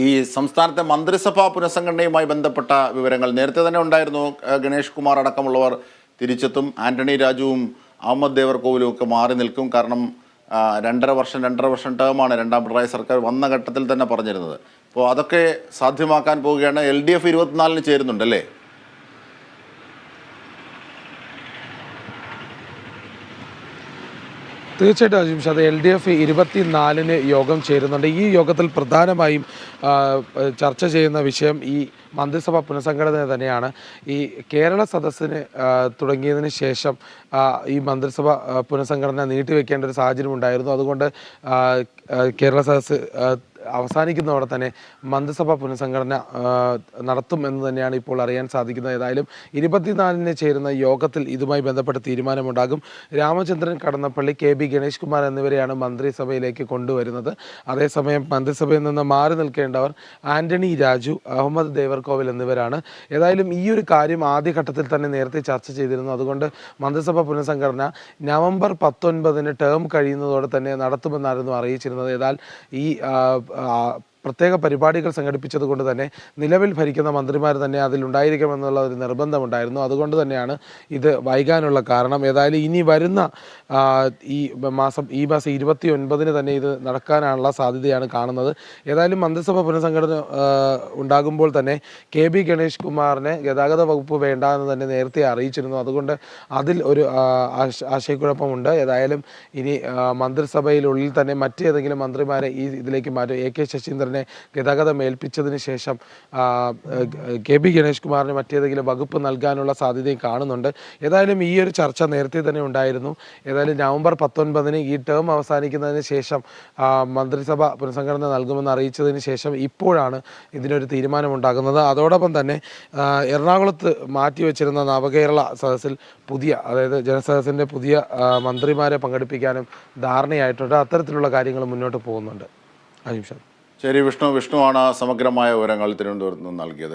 ഈ സംസ്ഥാനത്തെ മന്ത്രിസഭാ പുനഃസംഘടനയുമായി ബന്ധപ്പെട്ട വിവരങ്ങൾ. നേരത്തെ തന്നെ ഉണ്ടായിരുന്നു ഗണേഷ് കുമാർ അടക്കമുള്ളവർ തിരിച്ചെത്തും. ആന്റണി രാജുവും അഹമ്മദ് ദേവർകോവിലും ഒക്കെ മാറി നിൽക്കും. കാരണം രണ്ടര വർഷം രണ്ടര വർഷം ടേമാണ് രണ്ടാം പിണറായി സർക്കാർ വന്ന ഘട്ടത്തിൽ തന്നെ പറഞ്ഞിരുന്നത്. അപ്പോൾ അതൊക്കെ സാധ്യമാക്കാൻ പോവുകയാണ്. എൽ ഡി എഫ് ഇരുപത്തിനാലിന് ചേരുന്നുണ്ടല്ലേ? തീർച്ചയായിട്ടും അജിംഷാദ് എൽ ഡി എഫ് ഇരുപത്തിനാലിന് യോഗം ചേരുന്നുണ്ട്. ഈ യോഗത്തിൽ പ്രധാനമായും ചർച്ച ചെയ്യുന്ന വിഷയം ഈ മന്ത്രിസഭ പുനഃസംഘടന തന്നെയാണ്. ഈ കേരള സദസ്സിന് തുടങ്ങിയതിന് ശേഷം ഈ മന്ത്രിസഭ പുനഃസംഘടന നീട്ടിവെക്കേണ്ട ഒരു സാഹചര്യം ഉണ്ടായിരുന്നു. അതുകൊണ്ട് കേരള സദസ്സ് അവസാനിക്കുന്നതോടെ തന്നെ മന്ത്രിസഭ പുനഃസംഘടന നടത്തും എന്ന് തന്നെയാണ് ഇപ്പോൾ അറിയാൻ സാധിക്കുന്നത്. ഏതായാലും ഇരുപത്തിനാലിന് ചേരുന്ന യോഗത്തിൽ ഇതുമായി ബന്ധപ്പെട്ട തീരുമാനമുണ്ടാകും. രാമചന്ദ്രൻ കടന്നപ്പള്ളി കെ ബി ഗണേഷ് കുമാർ എന്നിവരെയാണ് മന്ത്രിസഭയിലേക്ക് കൊണ്ടുവരുന്നത്. അതേസമയം മന്ത്രിസഭയിൽ നിന്ന് മാറി നിൽക്കേണ്ടവർ ആന്റണി രാജു അഹമ്മദ് ദേവർകോവിൽ എന്നിവരാണ്. ഏതായാലും ഈ ഒരു കാര്യം ആദ്യഘട്ടത്തിൽ തന്നെ നേരത്തെ ചർച്ച ചെയ്തിരുന്നു. അതുകൊണ്ട് മന്ത്രിസഭ പുനഃസംഘടന നവംബർ പത്തൊൻപതിന് ടേം കഴിയുന്നതോടെ തന്നെ നടത്തുമെന്നായിരുന്നു അറിയിച്ചിരുന്നത്. ഏതാൽ ഈ uh, പ്രത്യേക പരിപാടികൾ സംഘടിപ്പിച്ചത് കൊണ്ട് തന്നെ നിലവിൽ ഭരിക്കുന്ന മന്ത്രിമാർ തന്നെ അതിലുണ്ടായിരിക്കണമെന്നുള്ള ഒരു നിർബന്ധമുണ്ടായിരുന്നു. അതുകൊണ്ട് തന്നെയാണ് ഇത് വൈകാനുള്ള കാരണം. ഏതായാലും ഇനി വരുന്ന ഈ മാസം ഈ മാസം ഇരുപത്തി ഒൻപതിന് തന്നെ ഇത് നടക്കാനുള്ള സാധ്യതയാണ് കാണുന്നത്. ഏതായാലും മന്ത്രിസഭ പുനഃസംഘടന ഉണ്ടാകുമ്പോൾ തന്നെ കെ ബി ഗണേഷ് കുമാറിനെ ഗതാഗത വകുപ്പ് വേണ്ട എന്ന് തന്നെ നേരത്തെ അറിയിച്ചിരുന്നു. അതുകൊണ്ട് അതിൽ ഒരു ആശയക്കുഴപ്പമുണ്ട്. ഏതായാലും ഇനി മന്ത്രിസഭയിലുള്ളിൽ തന്നെ മറ്റേതെങ്കിലും മന്ത്രിമാരെ ഈ ഇതിലേക്ക് മാറ്റും. എ കെ ശശീന്ദ്രനെ ഗതാഗതം ഏൽപ്പിച്ചതിന് ശേഷം കെ ബി ഗണേഷ് കുമാറിന് മറ്റേതെങ്കിലും വകുപ്പ് നൽകാനുള്ള സാധ്യതയും കാണുന്നുണ്ട്. ഏതായാലും ഈ ഒരു ചർച്ച നേരത്തെ തന്നെ ഉണ്ടായിരുന്നു. ഏതായാലും നവംബർ പത്തൊൻപതിന് ഈ ടേം അവസാനിക്കുന്നതിന് ശേഷം മന്ത്രിസഭ പുനഃസംഘടന നൽകുമെന്ന് അറിയിച്ചതിന് ശേഷം ഇപ്പോഴാണ് ഇതിനൊരു തീരുമാനമുണ്ടാകുന്നത്. അതോടൊപ്പം തന്നെ എറണാകുളത്ത് എറണാകുളത്ത് മാറ്റിവെച്ചിരുന്ന നവകേരള സദസ്സിൽ പുതിയ അതായത് ജനസദസ്സിന്റെ പുതിയ മന്ത്രിമാരെ പങ്കെടുപ്പിക്കാനും ധാരണയായിട്ടുണ്ട്. അത്തരത്തിലുള്ള കാര്യങ്ങൾ മുന്നോട്ട് പോകുന്നുണ്ട്. അജിംഷാദ് ശരി വിഷ്ണു വിഷ്ണുവാണ് സമഗ്രമായ വിവരങ്ങൾ തിരുവനന്തപുരത്ത് നിന്ന് നൽകിയത്.